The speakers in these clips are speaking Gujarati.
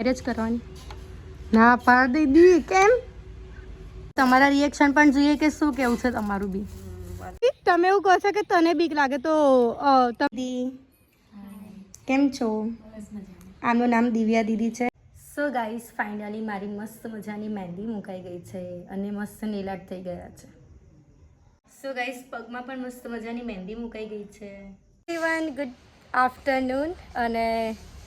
મેરેજ કરવાની. ના પાડ દીદી કેમ? તમારા રિએક્શન પણ જોઈએ કે શું કેવું છે તમારું બી. તમે એવું કહો છો કે તને બીક લાગે તો અ, કેમ છો? આમનું નામ દિવ્યા દીદી છે. સો ગાઈસ ફાઇનલી મારી મસ્ત મજાની મહેંદી મુકાઈ ગઈ છે અને મસ્ત નીલાટ થઈ ગયા છે. સો ગાઈસ પગમાં પણ મસ્ત મજાની મહેંદી મુકાઈ ગઈ છે. ઇવન ગુડ આફ્ટરનૂન અને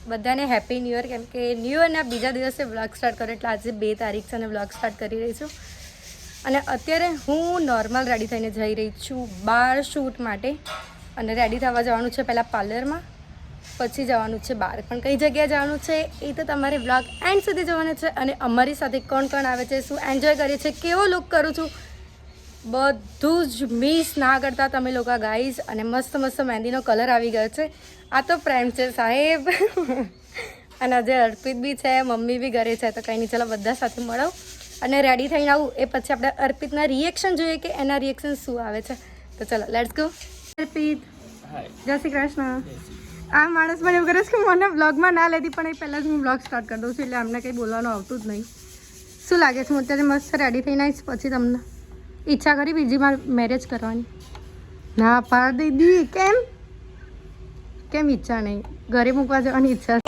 બધાને હેપી ન્યૂ યર કેમ કે ન્યૂ યરના બીજા દિવસે બ્લોગ સ્ટાર્ટ કર્યો, એટલે આજે બે તારીખ છે અને બ્લોગ સ્ટાર્ટ કરી રહી છું. અને અત્યારે હું નોર્મલ રેડી થઈને જઈ રહી છું બાર શૂટ માટે. અને રેડી થવા જવાનું છે પહેલાં પાર્લરમાં, પછી જવાનું છે બહાર પણ કઈ જગ્યાએ જવાનું છે એ તો તમારે બ્લોગ એન્ડ સુધી જવાનું છે. અને અમારી સાથે કોણ કોણ આવે છે, શું એન્જોય કરીએ છીએ, કેવો લુક કરું છું બધું જ મિસ ના કરતા તમે લોકો ગાઈઝ અને મસ્ત મસ્ત મહેંદીનો કલર આવી ગયો છે. આ તો પ્રેમ છે સાહેબ. અને આજે અર્પિત બી છે મમ્મી બી ઘરે છે તો કંઈ નહીં ચાલો બધા સાથે મળો. અને રેડી થઈને આવું એ પછી આપણે અર્પિતના રિએક્શન જોઈએ કે એના રિએક્શન શું આવે છે. તો ચલો લેટ્સ ગો અર્પિત. જય શ્રી કૃષ્ણ. આ માણસ મને એવું કરે છે કે મને બ્લોગમાં ના લેતી પણ એ પહેલાં જ હું બ્લોગ સ્ટાર્ટ કરી દઉં છું એટલે અમને કંઈ બોલવાનું આવતું જ નહીં. શું લાગે છે? હું અત્યારે મસ્ત રેડી થઈને આવીશ પછી તમને. ઈચ્છા કરી બીજી વાર મેરેજ કરવાની. ના પાડ દીદી કેમ? કેમ ઈચ્છા નહીં? ઘરે મૂકવા જવાની ઈચ્છા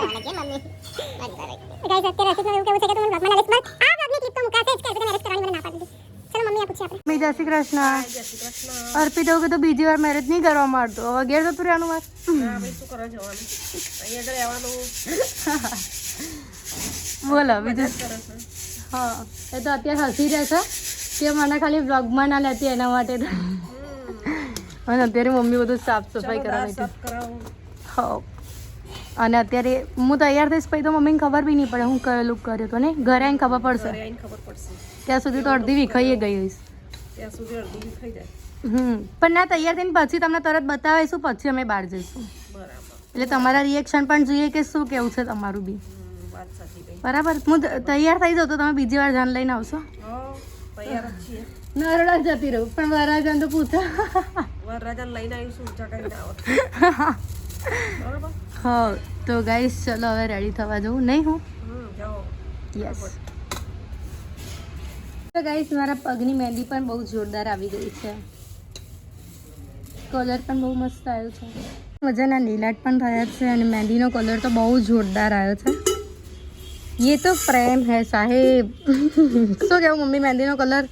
જય શ્રી કૃષ્ણ. અર્પિત એવું તો બીજી વાર મેરેજ નહીં કરવા માંડતો. હવે ઘેર જતું રહેવાનું વાત બોલો બીજું. હા એ તો અત્યારે હસી રહેશે કે મને ખાલી બ્લોગમાં ના લેતી એના માટે તો. અને અત્યારે મમ્મી બધું સાફ સફાઈ કરાવી હા અને અત્યારે હું તૈયાર થઈશ પછી તો મમ્મીને ખબર બી નહીં પડે હું કયો લુક કર્યો તો ને ઘરે આવીને ખબર પડશે. ત્યાં સુધી તો અડધી વિખાઈ ગઈ હોઈશ. હમ. પણ ના તૈયાર થઈને પછી તમને તરત બતાવીશું પછી અમે બહાર જઈશું. એટલે તમારા રિએક્શન પણ જોઈએ કે શું કેવું છે તમારું બી. બરાબર. હું તૈયાર થઈ જાઉં તો તમે બીજી વાર જાન લઈને આવશો? નરડા જતી રહું પણ વરાજાન તો પૂછા. હા તો ગાઈસ ચલો હવે રેડી થવા જવું નહીં હું? યસ તો ગાઈસ મારા પગની મહેંદી પણ બહુ જોરદાર આવી ગઈ છે. કલર પણ બહુ મસ્ત આવ્યો છે. મજાના લીલાટ પણ થયા છે અને મહેંદીનો કલર તો બહુ જોરદાર આવ્યો છે. ये तो પ્રેમ હે સાહેબ શું કહેવું મમ્મી મહેંદીનો કલર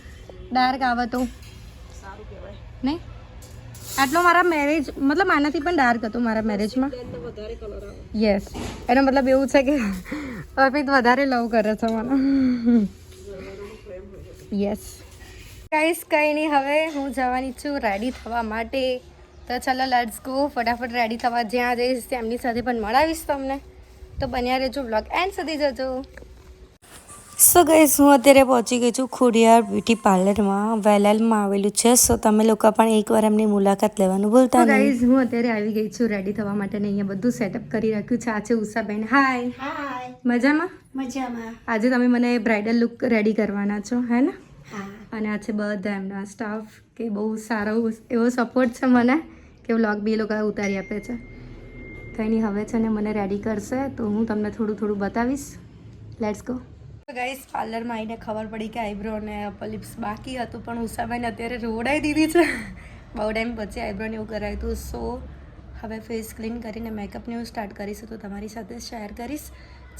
ડાર્ક આવે તો સારું કહેવાય નહીં આટલો મારા મેરેજ મતલબ આનાથી પણ ડાર્ક હતો મારા મેરેજમાં યસ એનો મતલબ એવું છે કે અર્પિત વધારે લવ કરે છે મને યસ ગાઈસ કંઈ નહીં હવે હું જવાની છું રેડી થવા માટે તો ચલો લેટ્સ ગો ફટાફટ રેડી થવા જ્યાં જઈશ તેમની સાથે પણ મળાવીશ તમને તો બન્યા રહેજો બ્લોગ એન્ડ સુધી જજો. સો ગઈસ હું અત્યારે પહોંચી ગઈ છું ખોડિયાર બ્યુટી પાર્લરમાં વેલાલમાં આવેલું છે. સો તમે લોકો પણ એકવાર એમની મુલાકાત લેવાનું ભૂલતા નહીં. ગાઈઝ હું અત્યારે આવી ગઈ છું રેડી થવા માટે ને અહીંયા બધું સેટઅપ કરી રાખ્યું છે. આ છે ઉષાબેન. હાય હાય મજામાં? મજામાં. આજે તમે મને બ્રાઇડલ લુક રેડી કરવાના છો હે ને? અને આ છે બધા એમના સ્ટાફ કે બહુ સારો એવો સપોર્ટ છે મને કે વ્લોગ બી એ લોકો ઉતારી આપે છે. કંઈ નહીં, હવે છે ને મને રેડી કરશે, તો હું તમને થોડું થોડું બતાવીશ. લેટ્સ ગો ગાઈસ પાર્લરમાં આવીને ખબર પડી કે આઈબ્રો અને અપલિપ્સ બાકી હતું, પણ ઉષાભાઈને અત્યારે રોડાઈ દીધી છે. બહુ ટાઈમ પછી આઈબ્રોને એવું કરાયું હતું. સો હવે ફેસ ક્લીન કરીને મેકઅપને એવું સ્ટાર્ટ કરીશું, તો તમારી સાથે શેર કરીશ.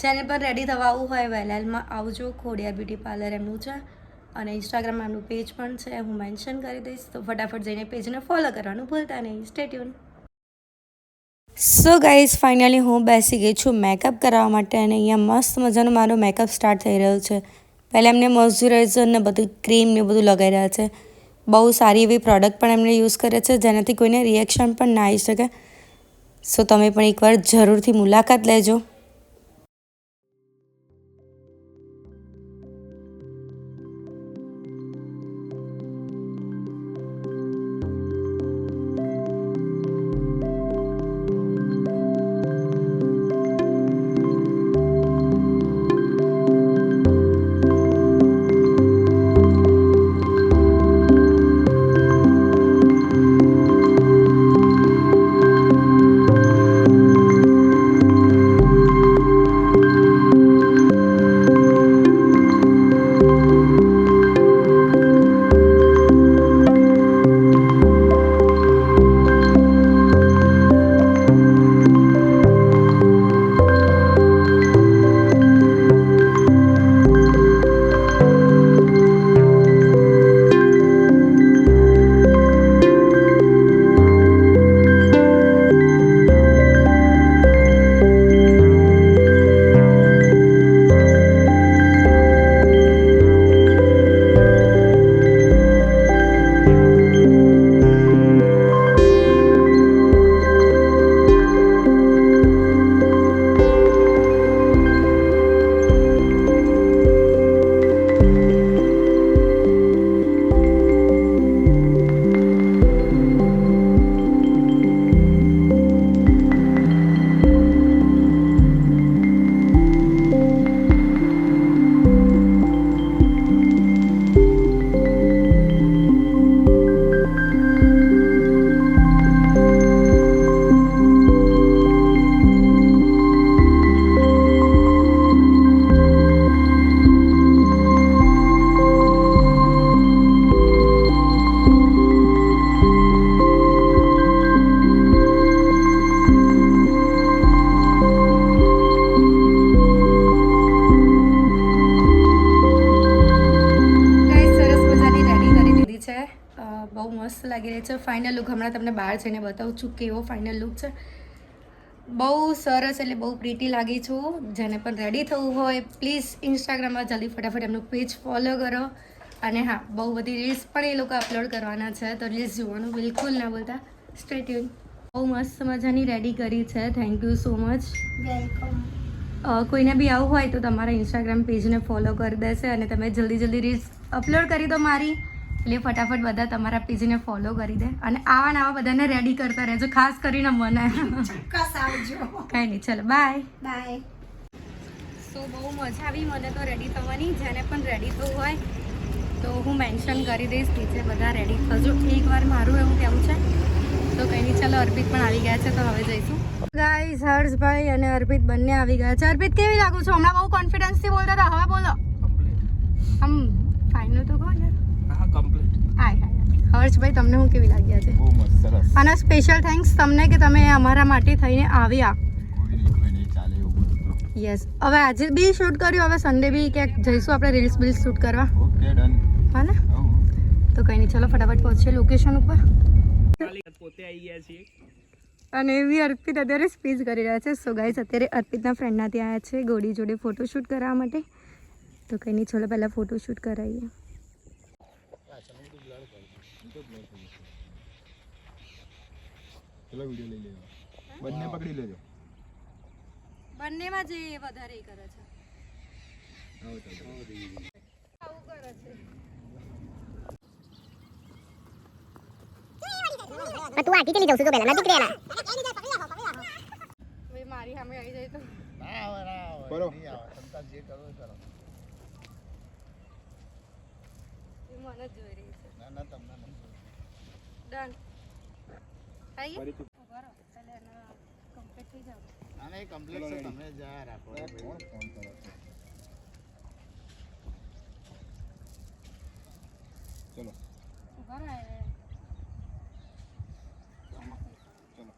જેને પણ રેડી થવા આવું હોય, વેલાલમાં આવજો. ખોડિયા બ્યુટી પાર્લર એમનું છે. અને ઇન્સ્ટાગ્રામમાં એમનું પેજ પણ છે, હું મેન્શન કરી દઈશ. તો ફટાફટ જઈને પેજને ફોલો કરવાનું ભૂલતા નહીં. Stay tune so guys finally હું બેસી ગઈ છું મેકઅપ કરાવવા માટે અને અહીંયા મસ્ત મજાનો મારો મેકઅપ સ્ટાર્ટ થઈ રહ્યો છે. પહેલાં એમને મોઇશ્ચરાઇઝર ને બધું ક્રીમ ને બધું લગાવી રહ્યા છે. બહુ સારી એવી પ્રોડક્ટ પણ એમને યુઝ કરે છે, જેનાથી કોઈને રિએક્શન પણ ના આવી શકે. સો તમે પણ એકવાર જરૂરથી મુલાકાત લેજો. ફાઇનલ લુક હમણાં તમને બહાર જઈને બતાવું છું કેવો ફાઇનલ લુક છે. બહુ સરસ એટલે બહુ પ્રીટી લાગી છું જેને પણ રેડી થવું હોય પ્લીઝ ઇન્સ્ટાગ્રામમાં જલ્દી ફટાફટ એમનું પેજ ફોલો કરો. અને હા બહુ બધી રીલ્સ પણ એ લોકો અપલોડ કરવાના છે તો રીલ્સ જોવાનું બિલકુલ ના બોલતા સ્ટ્રેટ્યુન બહુ મસ્ત મજાની રેડી કરી છે. Thank you so much welcome કોઈને બી આવું હોય તો તમારા ઇન્સ્ટાગ્રામ પેજને ફોલો કરી દેશે અને તમે જલ્દી જલ્દી રીલ્સ અપલોડ કરી દો મારી. એટલે ફટાફટ બધા તમારા પેજને ફોલો કરી દે અને આવા નવા બધાને રેડી કરતા રહેજો ખાસ કરીને મને. ચોક્કસ આવજો. કંઈ નહીં ચલો બાય બાય સો બહુ મજા આવી મને તો રેડી થવાની જેને પણ રેડી થવું હોય તો હું મેન્શન કરી દઈશ નીચે બધા રેડી થજો. એકવાર મારું એવું કેવું છે તો કંઈ નહીં ચલો અર્પિત પણ આવી ગયા છે તો હવે જઈશું. ગાઈસ હર્ષભાઈ અને અર્પિત બંને આવી ગયા છે. અર્પિત કેવી લાગુ છું? હમણાં બહુ કોન્ફિડન્સથી બોલતા હતા હવે બોલો. આમ ફાઇનલ તો કહો ને. કમ્પ્લીટ હાય હાય હર્ષભાઈ તમને હું કેવી લાગ્યા છે બહુ મસ્ત સરસ. અને સ્પેશિયલ થેન્ક્સ તમને કે તમે અમારા માટે થઈને આવ્યા? યસ હવે આજે બી શૂટ કર્યું હવે સન્ડે બી ક્યાંક જઈશું આપણે રીલ્સ બિલ્સ શૂટ કરવા? ઓકે ડન હા ને? તો કંઈ નહીં ચલો ફટાફટ પહોંચીએ લોકેશન ઉપર. પોતે આવી ગયા છીએ. અને એવી અર્પિત અત્યારે સ્પીચ કરી રહ્યા છે. સો ગાઈસ અત્યારે અર્પિતના ફ્રેન્ડના ત્યાં આવ્યા છે ગોડી જોડે ફોટોશૂટ કરાવવા માટે. તો કંઈ નહીં ચલો પહેલાં ફોટોશૂટ કરાવીએ. ચલો વીડિયો લઈ લેજો બંને પકડી લેજો. બંનેમાં જે વધારે કરે છે. આવું કરે છે. પણ તું આટી ચલી જઉં છું તો પહેલા નજીક રહેલા. ભાઈ મારી સામે આવી જાય તો. બરો એ મને જ જોઈ રહી છે. ડન થઈ ગયું ઊભા કોણ ફોન કરે છે ચલો. ચલો.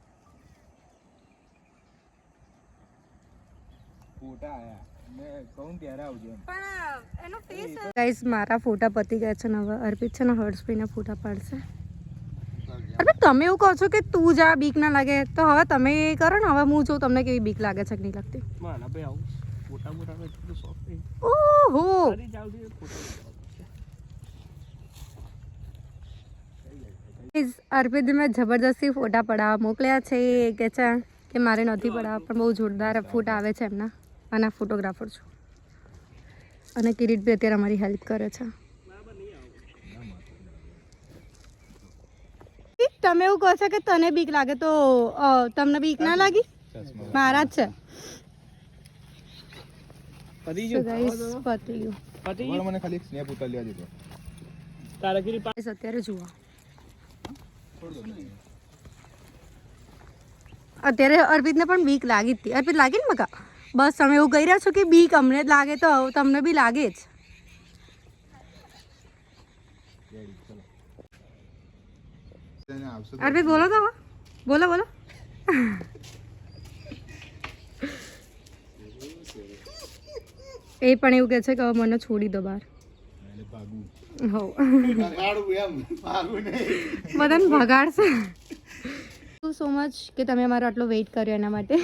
ગાઈસ મારા ફોટા પતી ગયા છે ને હવે અર્પિત છે ને હર્ષભાઈના ફોટા પાડશે. તમે એવું કહો છો કે તું જા બીક ના લાગે તો હવે તમે કરો ને હવે હું જોઉં તમને કેવી બીક લાગે છે કે નહીં લાગતી. ઓહો! અર્પિત મેં જબરદસ્તી ફોટા પડાવવા મોકલ્યા છે એ કે છે કે મારે નથી પડાવવા પણ બહુ જોરદાર ફોટા આવે છે એમના. અને ફોટોગ્રાફર છું. અને કિરીટ બી અત્યારે અમારી હેલ્પ કરે છે. તમે એવું કહો છો કે તને બીક લાગે તો તમને બીક ના લાગી? મારા જ છે. અત્યારે જુઓ. અત્યારે અર્પિતને પણ બીક લાગી હતી. અર્પિત લાગી ને મકા બસ તમે એવું કહી રહ્યા છો કે બીક અમને જ લાગે તો તમને બી લાગે જ રેડી ચલો તેને આવશે તો બોલો તો બોલો બોલો. એ પણ એવું કહે છે કે હવે મને છોડી દો બહાર. બધાને ભગાડશે. સો મચ કે તમે અમારો આટલો વેઇટ કર્યો એના માટે.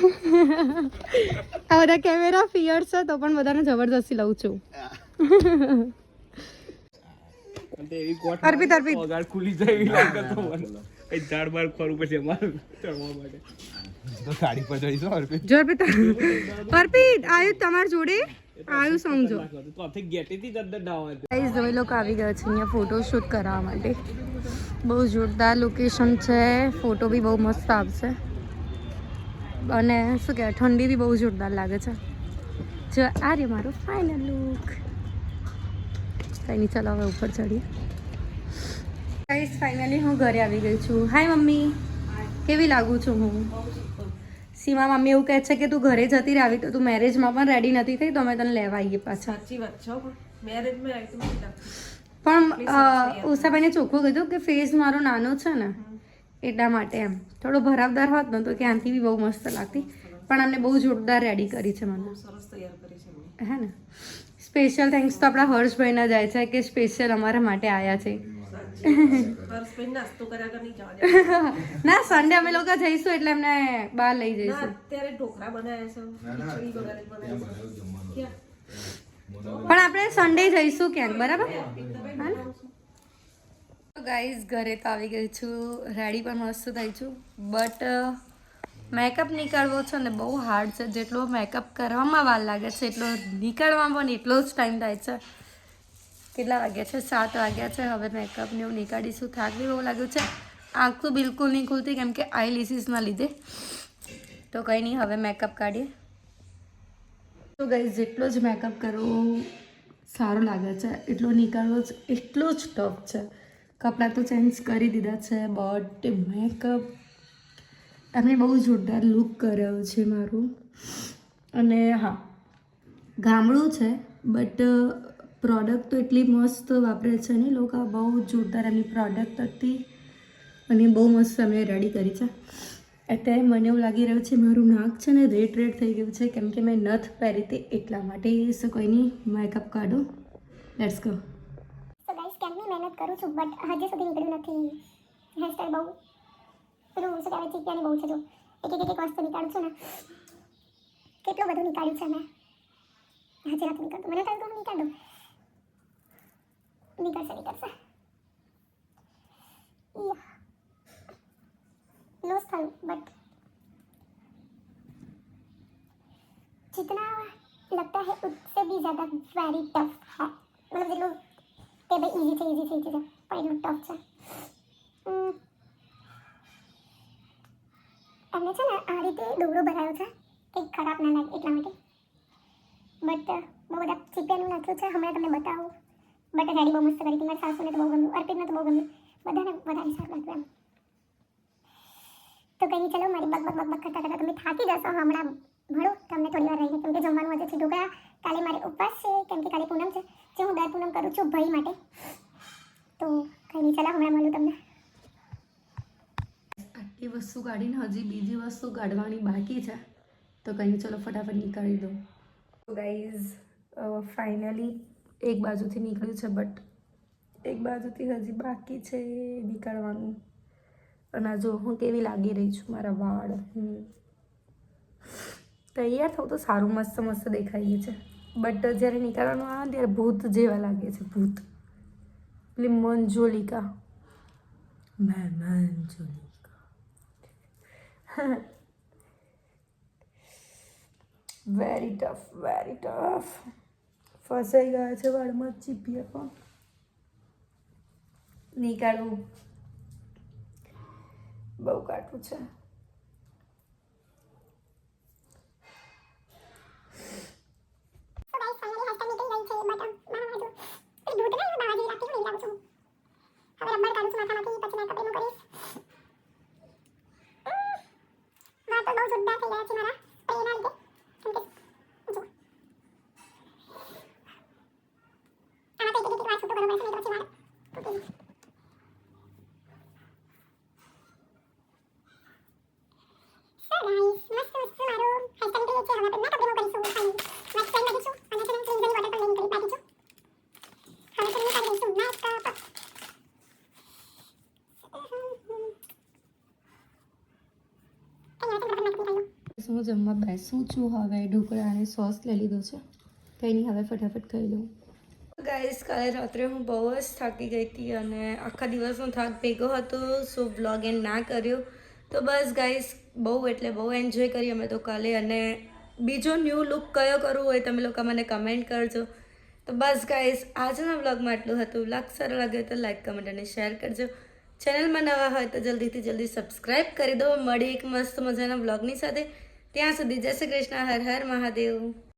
આ બધા કેમેરા ફિયર છે તો પણ બધાને જબરદસ્તી લઉં છું. અર્પિત, અર્પિત. પગાર ખુલી જાય એવી લાગે તો મને. એ ઝાડ બાર ખોરું પછી અમારે ચડવા માટે. તો ગાડી પર જઈશું અર્પિત જો અર્પિત અર્પિત આયુ તમારી જોડે? આયુ સમજો. તો આથી ડાવા લોકો આવી ગયા છે અહીંયા ફોટો શૂટ કરાવવા માટે. બહુ જોરદાર લોકેશન છે. ફોટો બી બહુ મસ્ત આવશે. અને શું કહેવાય ઠંડી બી બહુ જોરદાર લાગે છે. જો આ રે મારો ફાઇનલ લુક કંઈ નહીં ચાલો હવે ઉપર ચડીએ. ગાઈસ ફાઇનલી હું ઘરે આવી ગઈ છું. Hi mummy. કેવી લાગુ છું હું? સીમા મમ્મી એવું કહે છે કે તું ઘરે જતી રહી તો તું મેરેજમાં પણ રેડી નથી થઈ તો અમે તને લેવા આવીએ પાછા. સાચી વાત છે મેરેજમાં આવી. પણ ઉષાભાઈને ચોખ્ખું કીધું કે ફેસ મારો નાનો છે ને એટલા માટે એમ. થોડો ભરાવદાર હોત ને તો ક્યાંથી બી બહુ મસ્ત લાગતી. પણ અમને બહુ જોરદાર રેડી કરી છે મને. સરસ તૈયાર કરી છે હે ને? સ્પેશિયલ થેન્ક્સ તો આપણા હર્ષભાઈના જાય છે કે સ્પેશિયલ અમારા માટે આવ્યા છે. ના સન્ડે અમે લોકો જઈશું એટલે એમને બહાર લઈ જઈશું. પણ આપણે સન્ડે જઈશું ક્યાંક બરાબર? ગાઈઝ ઘરે તો આવી ગઈ છું. રેડી પણ મસ્ત થઈ છું. બટ મેકઅપ નીકળવો છે ને બહુ હાર્ડ છે. જેટલો મેકઅપ કરવામાં વાર લાગે છે, એટલો નીકળવામાં પણ એટલો જ ટાઈમ થાય છે. કેટલા વાગ્યા છે? સાત વાગ્યા છે. હવે મેકઅપને હું નીકાળીશું. થાક બી બહુ લાગ્યું છે. આંખ તો બિલકુલ નહીં ખુલતી, કેમ કે આઈ લિસીસના લીધે. તો કંઈ નહીં, હવે મેકઅપ કાઢીએ. તો ગઈ જેટલો જ મેકઅપ કરવો સારો લાગે છે. એટલો નીકાળવો જ એટલો જ ટફ છે. કપડાં તો ચેન્જ કરી દીધા છે બટ મેકઅપ એમને બહુ જોરદાર લુક કર્યો છે મારું. અને હા, ગામડું છે બટ પ્રોડક્ટ તો એટલી મસ્ત વાપરે છે ને લોકો. બહુ જોરદાર એમની પ્રોડક્ટ હતી અને બહુ મસ્ત અમે રેડી કરી છે. અત્યારે મને એવું લાગી રહ્યું છે મારું નાક છે ને રેડ રેડ થઈ ગયું છે, કેમ કે મેં નથ પહેરી હતી એટલા માટે. સો કોઈ નહીં મેકઅપ કાઢો. લેટ્સ ગો સો ગાઈસ કેમ્પની મહેનત કરું છું બટ હજી સુધી નીકળ્યું નથી. હેરસ્ટાઈલ બહુ પેલું શું કહેવાય ચીપિયાની બહુ છે જો એક એક એક એક વસ્તુ નીકાળું છું ને કેટલું બધું નીકાળ્યું છે મેં હજી નથી નીકળતું મને થાય તો હું નીકાળ દઉં નીકળશે નીકળશે લોસ થયું બટ जितना लगता है उससे भी ज़्यादा वेरी टफ है मतलब જેટલું કે ભાઈ ઇઝી છે ઇઝી થઈ જશે પણ એટલું ટફ છે ઉમ, એમને છે ને આ રીતે દોરો ભરાયો છે. કંઈક ખરાબ ના લાગે એટલા માટે. બટ બહુ બધા ચીપિયાનું નાખ્યું છે. હમણાં તમને બતાવું. બટ રેડી બહુ મસ્ત કરી હતી. મારા સાસુને તો બહુ ગમ્યું. અર્પિતને તો બહુ ગમ્યું. બધાને વધારે સારું લાગ્યું એમ. તો કંઈ નહીં, ચલો, મારી બગ બગ બગ બગ કરતા કરતા તમે થાકી જશો હમણાં. ભણો, તમને થોડી વાર રહીને. કેમ કે જમવાનું હજુ છે ઢોકળા કાલે મારે ઉપવાસ છે. કેમ કે કાલે પૂનમ છે. જે હું દર પૂનમ કરું છું ભાઈ માટે. તો કંઈ નહીં, ચલો, હમણાં મળું તમને. આટલી વસ્તુ કાઢીને હજી બીજી વસ્તુ કાઢવાની બાકી છે. તો કંઈ ચલો ફટાફટ નીકાળી દો ગાઈઝ ફાઇનલી એક બાજુથી નીકળ્યું છે બટ એક બાજુથી હજી બાકી છે નીકાળવાનું અને જો હું કેવી લાગી રહી છું મારા વાળ. તૈયાર થવું તો સારું મસ્ત મસ્ત દેખાઈએ છે. બટ જ્યારે નીકાળવાનું આવે ત્યારે ભૂત જેવા લાગે છે ભૂત. પેલી મંજોલિકા મેં Manjolika very tough very tough ફસાઈ ગયા છે વાળમાં ચીપીએ પણ. નીકાળવું બહુ કાઢવું છે. હવે રબર કાઢું છું માથામાંથી પછી મેં એનું કરીશ ઉમ, વાળ તો બહુ જોરદાર થઈ ગયા છે મારા સ્પ્રેના લીધે કેમ કે જો આમાં તો એક એક એક વાર છૂટું કરવું પડશે નહીં તો પછી વાળ તૂટી જાય. So guys, મસ્ત મસ્ત મારું હેરસ્ટાઈલ નીકળી ગઈ છે હવે આપણે મેકઅપ એનું કરીશું finally. મેં સ્પ્રે કરી છું અને છે ને ક્લિન્ઝરની બોટલ પણ લઈને કરી બેઠી છું હવે તો નીકાળી દઈશું મેકઅપ હું સૂચું હવે ઢોકળા અને સોસ લઈ લીધો છે. કંઈ નહીં, હવે ફટાફટ ખાઈ લઉં. ગાઈસ, કાલે રાત્રે હું બહુ જ થાકી ગઈ હતી અને આખા દિવસનો થાક ભેગો હતો, સો વ્લોગ એન્ડ ના કર્યો. તો બસ ગાઈસ, બહુ એટલે બહુ એન્જોય કરી અમે તો કાલે. અને બીજો ન્યૂ લુક કયો કરવો હોય તમે લોકો મને કમેન્ટ કરજો. તો બસ ગાઈસ, આજના વ્લોગમાં આટલું હતું. વ્લોગ સારો લાગ્યો તો લાઈક, કમેન્ટ અને શેર કરજો. ચેનલમાં નવા હોય તો જલ્દીથી જલ્દી સબસ્ક્રાઈબ કરી દો. મળી એક મસ્ત મજાના વ્લોગની સાથે. ત્યાં સુધી જય શ્રી કૃષ્ણ હર હર મહાદેવ.